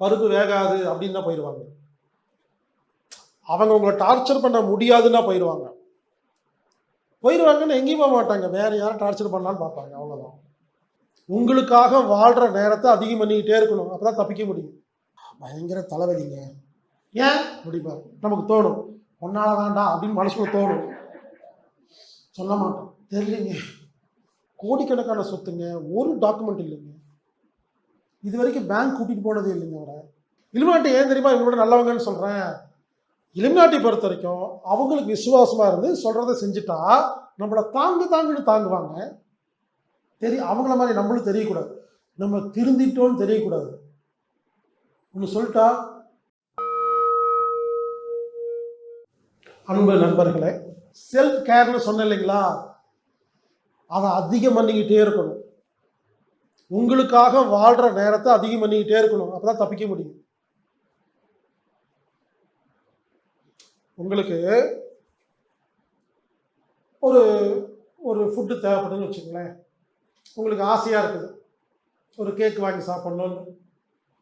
பருப்பு வேகாது அப்படின்னு தான் போயிடுவாங்க. அவங்க உங்களை டார்ச்சர் பண்ண முடியாதுன்னா போயிடுவாங்க. போயிடுவாங்கன்னு எங்கேயும் போக மாட்டாங்க. வேற யாரும் டார்ச்சர் பண்ணலான்னு பார்ப்பாங்க. அவ்வளோதான் உங்களுக்காக வாழ்கிற நேரத்தை அதிகம் பண்ணிக்கிட்டே இருக்கணும். அப்போ தான் தப்பிக்க முடியும். பயங்கர தலைவலிங்க. ஏன்? முடிப்பார் நமக்கு தோணும். ஒன்னால வேண்டாம் அப்படின்னு மனசுக்குள்ள தோணும். சொல்ல மாட்டோம். தெரியலைங்க. கோடிக்கணக்கான சொத்துங்க. ஒரு டாக்குமெண்ட் இல்லைங்க. இது வரைக்கும் பேங்க் கூட்டிகிட்டு போனது இல்லைங்க அவரை. இலுமினாட்டி ஏன் தெரியுமா இவங்களோட நல்லவங்கன்னு சொல்கிறேன் இலுமினாட்டி பொறுத்த வரைக்கும் அவங்களுக்கு விசுவாசமாக இருந்து சொல்கிறத செஞ்சுட்டா நம்மளை தாங்கு தாங்குன்னு தாங்குவாங்க. தெரிய அவங்கள மாதிரி நம்மளும் தெரியக்கூடாது. நம்ம திருந்திட்டோன்னு தெரியக்கூடாது. ஒன்று சொல்லிட்டா? அன்பு நண்பர்களே செல்ஃப் கேர்னு சொன்னேன் இல்லைங்களா? அதை அதிகம் பண்ணிக்கிட்டே இருக்கணும். உங்களுக்காக வாழ்கிற நேரத்தை அதிகம் பண்ணிக்கிட்டே இருக்கணும். அப்போ தான் தப்பிக்க முடியும். உங்களுக்கு ஒரு ஒரு ஃபுட்டு தேவைப்படுதுன்னு வச்சுங்களேன் உங்களுக்கு ஆசையாக இருக்குது. ஒரு கேக் வாங்கி சாப்பிட்ணுன்னு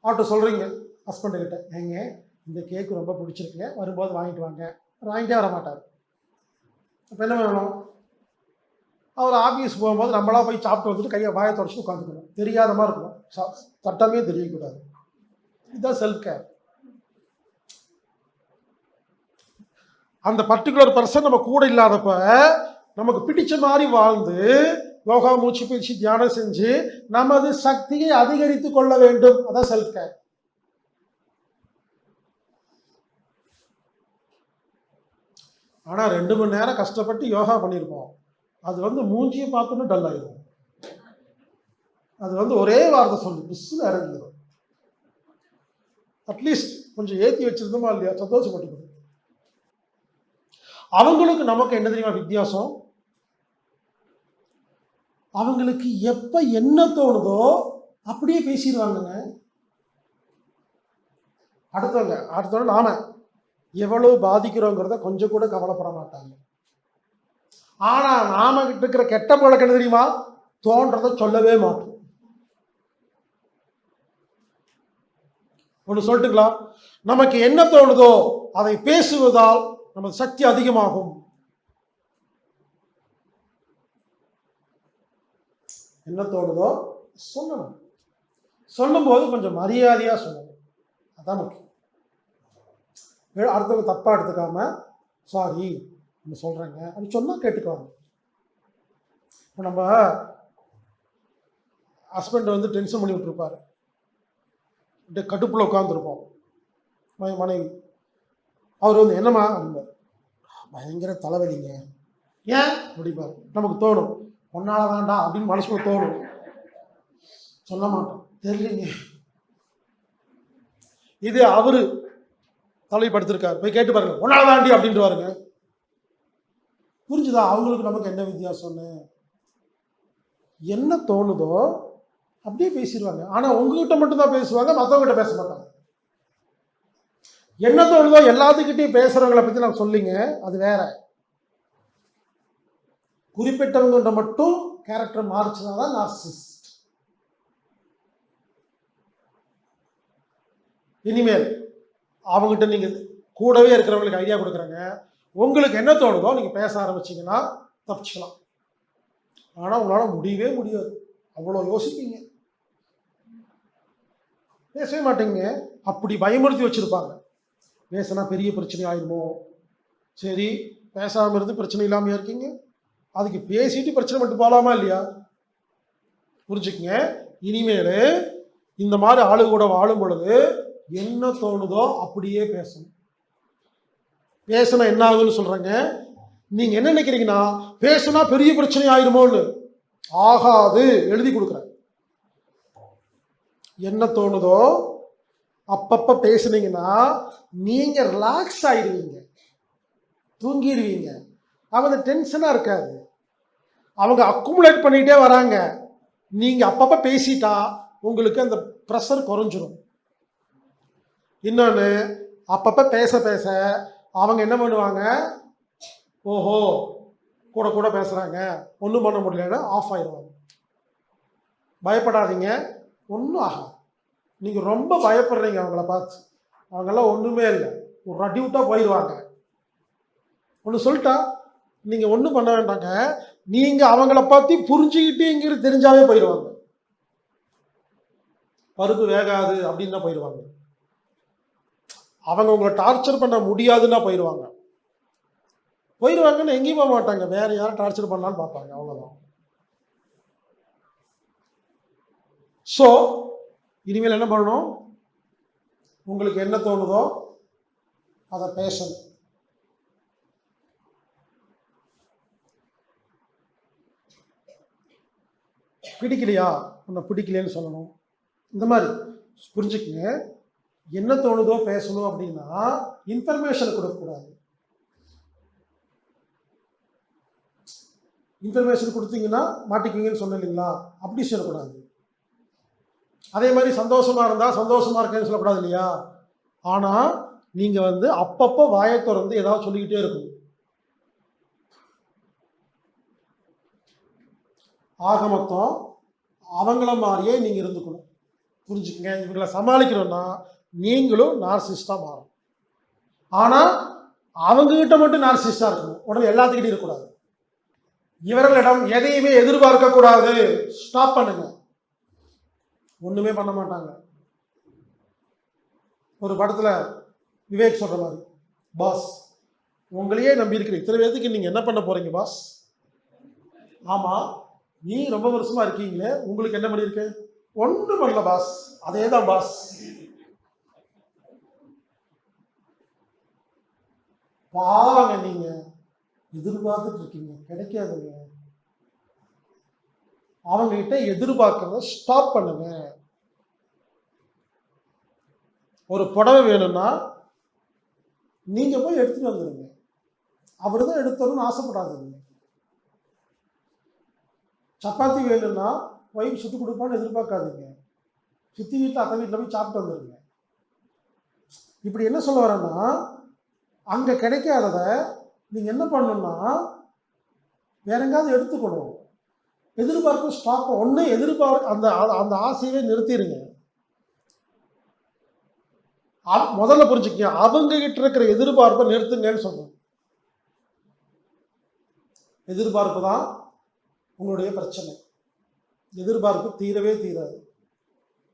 ஆட்டோ சொல்கிறீங்க ஹஸ்பண்டுக்கிட்ட ஏங்க இந்த கேக்கு ரொம்ப பிடிச்சிருக்குங்க வரும்போது வாங்கிட்டு வாங்க. வாங்கிட்டே வர மாட்டார் அப்போ என்ன வேணும்? அவர் ஆஃபீஸ் போகும்போது நம்மளாக போய் சாப்பிட்டு வந்துட்டு கையை வாயை தொடச்சிட்டு உட்காந்துக்கணும் தெரியாத மாதிரி இருக்கணும் ச- சட்டமே தெரியக்கூடாது. இதுதான் செல்ஃப் கேர் அந்த பர்டிகுலர் பர்சன் நம்ம கூட இல்லாதப்ப நமக்கு பிடிச்ச மாதிரி வாழ்ந்து யோகா மூச்சு பயிற்சி தியானம் செஞ்சு நமது சக்தியை அதிகரித்து கொள்ள வேண்டும். அதான் செல்ஃப் கேர் ஆனால் ரெண்டு மணி நேரம் கஷ்டப்பட்டு யோகா பண்ணியிருப்போம். அது வந்து மூஞ்சியை பார்த்தோன்னே டல் ஆயிடும் அது வந்து ஒரே வார்த்தை சொல்லு புஸ்ஸில் இறங்கிடும் அட்லீஸ்ட் கொஞ்சம் ஏற்றி வச்சிருந்தோமா இல்லையா? சந்தோஷப்பட்டுக்கணும். அவங்களுக்கு நமக்கு என்ன தெரியுமா வித்தியாசம்? அவங்களுக்கு எப்ப என்ன தோணுதோ அப்படியே பேசிடுவாங்கங்க. அடுத்தவங்க அடுத்தவங்க நாம எவ்வளவு பாதிக்கிறோங்கிறத கொஞ்சம் கூட கவலைப்பட மாட்டாங்க. ஆனால் நாம கிட்ட இருக்கிற கெட்ட பழக்கம் தெரியுமா? தோன்றதை சொல்லவே மாட்டோம். ஒன்று சொல்லட்டுங்களா? நமக்கு என்ன தோணுதோ அதை பேசுவதால் நமது சக்தி அதிகமாகும். என்ன தோணுதோ சொல்லணும். சொல்லும்போது கொஞ்சம் மரியாதையாக சொல்லணும். அதான் முக்கியம். அடுத்தவங்க தப்பாக எடுத்துக்காம சாரி நம்ம சொல்கிறேங்க அப்படி சொன்னால் கேட்டுக்குவாங்க. இப்போ நம்ம ஹஸ்பண்ட் வந்து டென்ஷன் பண்ணி விட்டுருப்பாரு. அப்படியே கடுப்பில் உட்காந்துருப்போம் மனைவி அவர் வந்து என்னம்மா? அப்படிம்பார். பயங்கர தலைவலிங்க. ஏன்? அப்படிப்பார் நமக்கு தோணும். ஒன்னால வேண்டாம். அப்படின்னு மனசுக்குள்ள தோணும். சொல்ல மாட்டோம். தெரியலீங்க. இது அவரு தலைப்படுத்திருக்காரு போய் கேட்டு பாருங்க. ஒன்னால தாண்டி அப்படின்ட்டு புரிஞ்சுதா? அவங்களுக்கு நமக்கு என்ன வித்தியாசம்னு? என்ன தோணுதோ அப்படியே பேசிடுவாங்க. ஆனால் உங்ககிட்ட மட்டும்தான் பேசுவாங்க மற்றவங்ககிட்ட பேச மாட்டாங்க. என்ன தோணுதோ எல்லாத்துக்கிட்டையும் பேசுறவங்களை பத்தி நான் சொல்லிங்க அது வேற. குறிப்பிட்டவங்ககிட்ட மட்டும் கேரக்டர் மாறுச்சுனா தான் நார்சிஸ்ட் இனிமேல் அவங்ககிட்ட நீங்க கூடவே இருக்கிறவங்களுக்கு ஐடியா கொடுக்குறாங்க. உங்களுக்கு என்ன தோணுதோ நீங்கள் பேச ஆரம்பிச்சிங்கன்னா தப்பிச்சுக்கலாம். ஆனால் உங்களால் முடியவே முடியாது. அவ்வளோ யோசிப்பீங்க. பேசவே மாட்டீங்க. அப்படி பயமுறுத்தி வச்சுருப்பாங்க. பேசினா பெரிய பிரச்சனை ஆயிடுமோ சரி பேசாமல் இருந்து பிரச்சனை இல்லாமையா இருக்கீங்க? அதுக்கு பேசிட்டு பிரச்சனை மட்டும் போகலாமா இல்லையா? புரிஞ்சுக்கங்க. இனிமேல் இந்த மாதிரி ஆளு கூட வாழும் பொழுது என்ன தோணுதோ அப்படியே பேசணும். பேசினா என்ன ஆகுதுன்னு சொல்கிறேங்க நீங்கள் என்ன நினைக்கிறீங்கன்னா பேசினா பெரிய பிரச்சனை ஆயிருமோன்னு. ஆகாது எழுதி கொடுக்குறேன். என்ன தோணுதோ அப்பப்போ பேசுனீங்கன்னா நீங்கள் ரிலாக்ஸ் ஆயிடுவீங்க. தூங்கிடுவீங்க. அவங்க டென்ஷனாக இருக்காது. அவங்க அக்குமுலேட் பண்ணிகிட்டே வராங்க. நீங்கள் அப்பப்போ பேசிட்டா உங்களுக்கு அந்த ப்ரெஷர் குறைஞ்சிரும். இன்னொன்று அப்பப்போ பேச பேச அவங்க என்ன பண்ணுவாங்க? ஓஹோ கூட கூட பேசுறாங்க. ஒன்றும் பண்ண முடியலன்னா ஆஃப் ஆயிடுவாங்க. பயப்படாதீங்க. ஒன்றும் ஆகாது. நீங்கள் ரொம்ப பயப்படுறீங்க அவங்கள பார்த்து. அவங்கெல்லாம் ஒன்றுமே இல்லை. ஒரு ரடியூட்டாக போயிடுவாங்க. ஒன்று சொல்லிட்டா நீங்கள் ஒன்றும் பண்ண வேண்டாங்க. நீங்கள் அவங்கள பற்றி புரிஞ்சுக்கிட்டேங்கிறது தெரிஞ்சாவே போயிடுவாங்க. பருப்பு வேகாது அப்படின்னு தான் போயிடுவாங்க. அவங்க உங்களை டார்ச்சர் பண்ண முடியாதுன்னா போயிடுவாங்க போயிடுவாங்கன்னு எங்கேயும் போக மாட்டாங்க. வேற யாரும் டார்ச்சர் பண்ணலான்னு பார்ப்பாங்க. அவ்வளோதான் ஸோ இனிமேல் என்ன பண்ணணும்? உங்களுக்கு என்ன தோணுதோ அதை பேசணும். பிடிக்கலையா? உன்னை பிடிக்கலையேன்னு சொல்லணும். இந்த மாதிரி புரிஞ்சுக்கங்க. என்ன தோணுதோ பேசணும் அப்படின்னா இன்ஃபர்மேஷன் கொடுக்கக்கூடாது. இன்ஃபர்மேஷன் கொடுத்தீங்கன்னா மாட்டிக்குவீங்கன்னு சொன்னேன் இல்லைங்களா? அப்படி சொல்லக்கூடாது. அதே மாதிரி சந்தோஷமா இருந்தால் சந்தோஷமா இருக்கேன்னு சொல்லக்கூடாது இல்லையா? ஆனால் நீங்கள் வந்து அப்பப்போ வாயை திறந்து ஏதாவது சொல்லிக்கிட்டே இருக்கும் ஆக மொத்தம் அவங்கள மாதிரியே நீங்கள் இருந்துக்கணும். புரிஞ்சுக்கங்க? இவங்களை சமாளிக்கணும்னா நீங்களும் நார்சிஸ்டாக மாறும் ஆனால் அவங்ககிட்ட மட்டும் நார்சிஸ்டாக இருக்கணும். உடனே எல்லாத்துக்கிட்டையும் இருக்கக்கூடாது. இவர்களிடம் எதையுமே எதிர்பார்க்க கூடாது ஸ்டாப் பண்ணுங்க. ஒண்ணுமே பண்ண மாட்டாங்க. ஒரு படத்துல விவேக் சொல்ற மாதிரி பாஸ் உங்களையே நம்பி இருக்கிற இத்தனை பேருக்கு நீங்க என்ன பண்ண போறீங்க பாஸ்? ஆமா நீ ரொம்ப வருஷமா இருக்கீங்களே உங்களுக்கு என்ன பண்ணிருக்க ஒன்றும் பண்ணல பாஸ். அதே தான் பாஸ். பாவங்க நீங்க. எதிர்பார்த்துட்டு இருக்கீங்க கிடைக்காதுங்க. அவங்க கிட்ட எதிர்பார்க்கறத ஸ்டாப் பண்ணுங்க. ஒரு புடவை வேணும்னா நீங்க போய் எடுத்துட்டு வந்துடுங்க அவர் தான் எடுத்தணும்னு ஆசைப்படாதீங்க. சப்பாத்தி வேணும்னா ஒய்ஃப் சுட்டு கொடுப்பான்னு எதிர்பார்க்காதீங்க. சித்தி வீட்டில் அத்தை வீட்டில் போய் சாப்பிட்டு வந்துடுங்க இப்படி என்ன சொல்ல வரேன்னா அங்கே கிடைக்காதத நீங்கள் என்ன பண்ணணும்னா வேற எங்காவது எடுத்துக்கணும். எதிர்பார்ப்பு ஸ்டாப் ஒன்று எதிர்பார்ப்பு அந்த அந்த ஆசையவே நிறுத்திடுங்க முதல்ல புரிஞ்சுக்கங்க அவங்க கிட்ட இருக்கிற எதிர்பார்ப்பை நிறுத்துங்கன்னு சொல்லணும் எதிர்பார்ப்பு தான் உங்களுடைய பிரச்சனை. எதிர்பார்ப்பு தீரவே தீராது.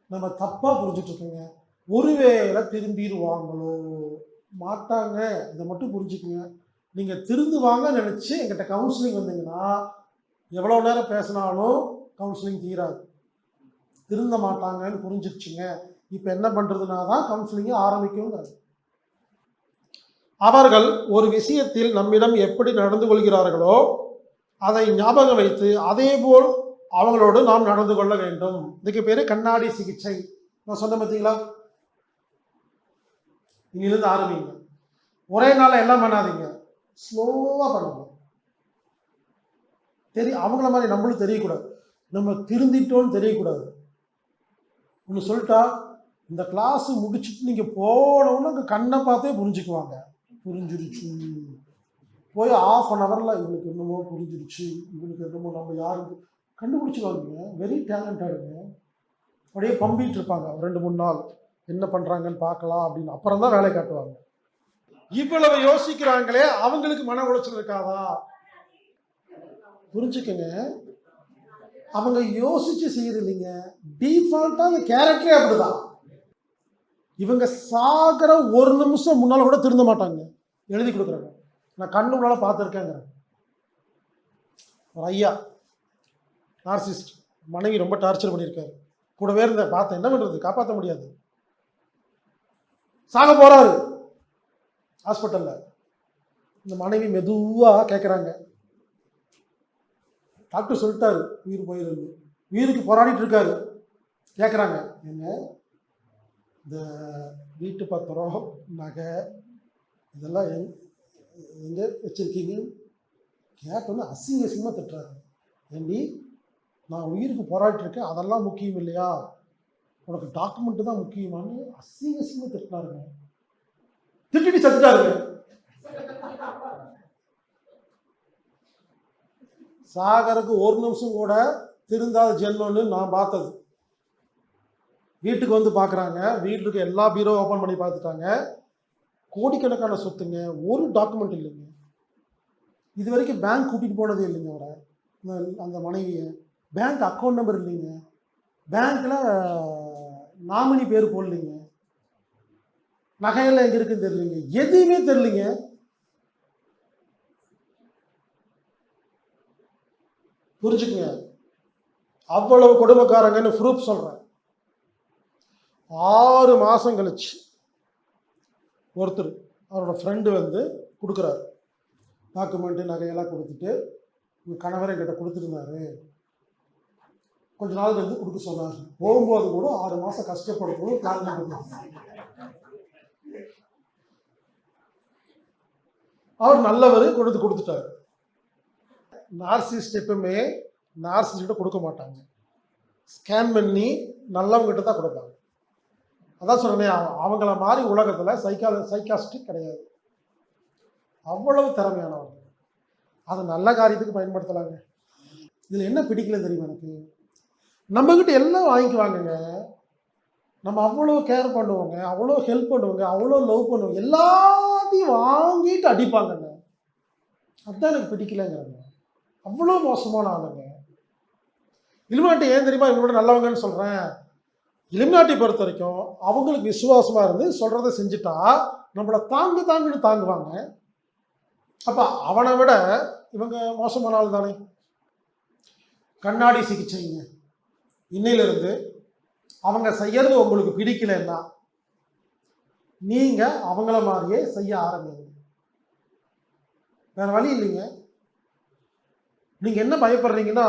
நம்ம தப்பாக புரிஞ்சுட்டு இருக்கோங்க. ஒருவேளை திரும்பிடுவாங்களோ? மாட்டாங்க. இதை மட்டும் புரிஞ்சுக்குங்க. நீங்கள் திருந்துவாங்க நினச்சி எங்கிட்ட கவுன்சிலிங் வந்தீங்கன்னா எவ்வளோ நேரம் பேசினாலும் கவுன்சிலிங் தீராது. திருந்த மாட்டாங்கன்னு புரிஞ்சிருச்சுங்க. இப்போ என்ன பண்ணுறதுனா தான் கவுன்சிலிங்கை ஆரம்பிக்குங்கிறது அவர்கள் ஒரு விஷயத்தில் நம்மிடம் எப்படி நடந்து கொள்கிறார்களோ அதை ஞாபகம் வைத்து அதேபோல் அவங்களோடு நாம் நடந்து கொள்ள வேண்டும். இதுக்கு பேர் கண்ணாடி சிகிச்சை. நான் சொன்ன பார்த்தீங்களா இங்கிருந்து ஆரம்பிங்க. ஒரே நாளில் எல்லாம் பண்ணாதீங்க. ஸ்லோவாக பண்ணுங்க. தெரிய அவங்கள மாதிரி நம்மளும் தெரியக்கூடாது. நம்ம திருந்திட்டோன்னு தெரியக்கூடாது. ஒன்று சொல்லிட்டா இந்த கிளாஸ் முடிச்சுட்டு நீங்கள் போனவுடனே அங்கே கண்ணை பார்த்தே புரிஞ்சுக்குவாங்க. புரிஞ்சிருச்சு. போய் ஆஃப் அன் ஹவரில் இவனுக்கு என்னமோ புரிஞ்சிருச்சு. இவனுக்கு என்னமோ நம்ம யாருக்கு கண்டுபிடிச்சிருவாங்க. வெரி டேலண்டடுங்க அப்படியே பம்பிட்டு இருப்பாங்க. ரெண்டு மூணு நாள். என்ன பண்ணுறாங்கன்னு பார்க்கலாம் அப்படின்னு. அப்புறம் தான் வேலை காட்டுவாங்க. இவ்வளவு யோசிக்கிறாங்களே அவங்களுக்கு மன உளைச்சல் இருக்காதா? புரிஞ்சுக்கங்க. அவங்க யோசிச்சு செய்யறதில்லைங்க டிஃபால்ட்டாக அந்த கேரக்டரே அப்படிதான். இவங்க சாகிற ஒரு நிமிஷம் முன்னால் கூட திருந்த மாட்டாங்க. எழுதி கொடுக்குறாங்க நான் கண்ணு உள்ளால பார்த்துருக்கேங்க. ஒரு ஐயா நார்சிஸ்ட் மனைவி ரொம்ப டார்ச்சர் பண்ணியிருக்காரு. கூடவே இருந்தேன் பார்த்தேன் என்ன பண்ணுறது காப்பாற்ற முடியாது. சாக போறாரு. ஹாஸ்பிட்டல்ல இந்த மனைவி மெதுவா கேட்குறாங்க டாக்டர் சொல்லிட்டாரு உயிர் போயிருந்து உயிருக்கு போராடிட்டு இருக்காரு. கேட்குறாங்க என்ன? இந்த வீட்டு பத்திரம் நகை இதெல்லாம் எங் எங்கே வச்சுருக்கீங்க? கேட்டோன்னு அசிங்க அசிங்கமாக திட்டுறாரு. ஏண்டி நான் உயிருக்கு போராடிட்டு இருக்கேன். அதெல்லாம் முக்கியம் இல்லையா? உனக்கு டாக்குமெண்ட் தான் முக்கியமானு அசிங்க அசிங்க திட்டினாருங்க. திட்டிட்டு செத்துட்டாருங்க சாகருக்கு ஒரு நிமிஷம் கூட திருந்தாத ஜென்மன்னு நான் பார்த்தது. வீட்டுக்கு வந்து பார்க்குறாங்க. வீட்டுக்கு எல்லா பீரோ ஓப்பன் பண்ணி பார்த்துட்டாங்க. கோடிக்கணக்கான சொத்துங்க. ஒரு டாக்குமெண்ட் இல்லைங்க. இது வரைக்கும் பேங்க் கூட்டிகிட்டு போனதே இல்லைங்க அவரை. அந்த- அந்த மனைவியை. பேங்க் அக்கௌண்ட் நம்பர் இல்லைங்க. பேங்க்கில் நாமினி பேர் போடலைங்க. நகையெல்லாம் எங்கே இருக்குன்னு தெரியலீங்க. எதுவுமே தெரியலீங்க. புரிஞ்சுக்குங்க. அவ்வளவு கொடுமைக்காரங்கன்னு ப்ரூஃப் சொல்கிறேன் ஆறு மாதம் கழிச்சு ஒருத்தர் அவரோட ஃப்ரெண்டு வந்து கொடுக்குறாரு. டாக்குமெண்ட்டு நகையெல்லாம் கொடுத்துட்டு உங்கள் கணவரை என்கிட்ட கொடுத்துருந்தாரு கொஞ்ச நாள் கழித்து கொடுக்க சொன்னார் போகும்போது கூட ஆறு மாதம் கஷ்டப்படுத்தணும் பிளான் பண்ணிருந்தாங்க அவர் நல்லவர் கொண்டு வந்து கொடுத்துட்டாரு. நார்சிஸ்ட் எப்பவுமே நார்சிஸ்ட கொடுக்க மாட்டாங்க. ஸ்கேன் பண்ணி நல்லவங்ககிட்ட தான் கொடுப்பாங்க. அதான் சொல்றேன் அவங்கள மாதிரி உலகத்தில் சைக்கா சைக்காஸ்டிக் கிடையாது. அவ்வளவு திறமையானவங்க அதை நல்ல காரியத்துக்கு பயன்படுத்தலாங்க. இதில் என்ன பிடிக்கல தெரியும் எனக்கு? நம்மக்கிட்ட எல்லாம் வாங்கிக்குவாங்கங்க. நம்ம அவ்வளோ கேர் பண்ணுவோங்க அவ்வளோ ஹெல்ப் பண்ணுவோங்க அவ்வளோ லவ் பண்ணுவோங்க. எல்லாத்தையும் வாங்கிட்டு அடிப்பாங்கங்க. அதுதான் எனக்கு பிடிக்கலங்கிறாங்க. அவ்வளோ மோசமான ஆளுங்க. இலுமினாட்டி ஏன் தெரியுமா இவங்களோட நல்லவங்கன்னு சொல்கிறேன் இலுமினாட்டி பொறுத்த வரைக்கும் அவங்களுக்கு விசுவாசமாக இருந்து சொல்கிறத செஞ்சுட்டா நம்மளை தாங்கு தாங்குன்னு தாங்குவாங்க. அப்போ அவனை விட இவங்க மோசமான ஆள் தானே? கண்ணாடி சிகிச்சைங்க. இன்னிலிருந்து அவங்க செய்யறது உங்களுக்கு பிடிக்கலன்னா நீங்கள் அவங்கள மாதிரியே செய்ய ஆரம்பிங்க. வேற வழி இல்லைங்க. நீங்கள் என்ன பயப்படுறீங்கன்னா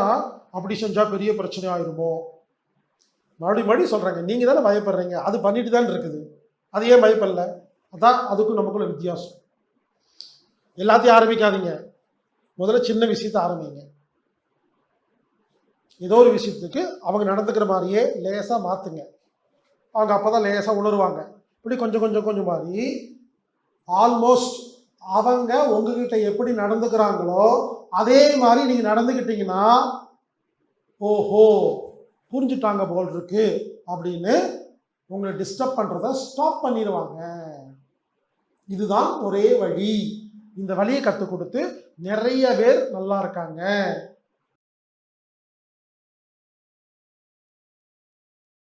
அப்படி செஞ்சால் பெரிய பிரச்சனை ஆயிருமோ? மறுபடியும் மறுபடியும் சொல்றாங்க. நீங்கள் தானே பயப்படுறீங்க. அது பண்ணிட்டு தான் இருக்குது. அது ஏன் பயப்படல? அதான் அதுக்கும் நமக்குள்ள வித்தியாசம். எல்லாத்தையும் ஆரம்பிக்காதீங்க. முதல்ல சின்ன விஷயத்த ஆரம்பிங்க. ஏதோ ஒரு விஷயத்துக்கு அவங்க நடந்துக்கிற மாதிரியே லேசாக மாற்றுங்க அவங்க அப்போ தான் லேசாக உணருவாங்க. இப்படி கொஞ்சம் கொஞ்சம் கொஞ்சம் மாதிரி ஆல்மோஸ்ட் அவங்க உங்ககிட்ட எப்படி நடந்துக்கிறாங்களோ அதே மாதிரி நீங்கள் நடந்துக்கிட்டீங்கன்னா ஓஹோ புரிஞ்சுட்டாங்க போல் இருக்கு அப்படின்னு உங்களை டிஸ்டர்ப் பண்ணுறத ஸ்டாப் பண்ணிடுவாங்க. இதுதான் ஒரே வழி. இந்த வழியை கற்றுக் கொடுத்து நிறைய பேர் நல்லா இருக்காங்க.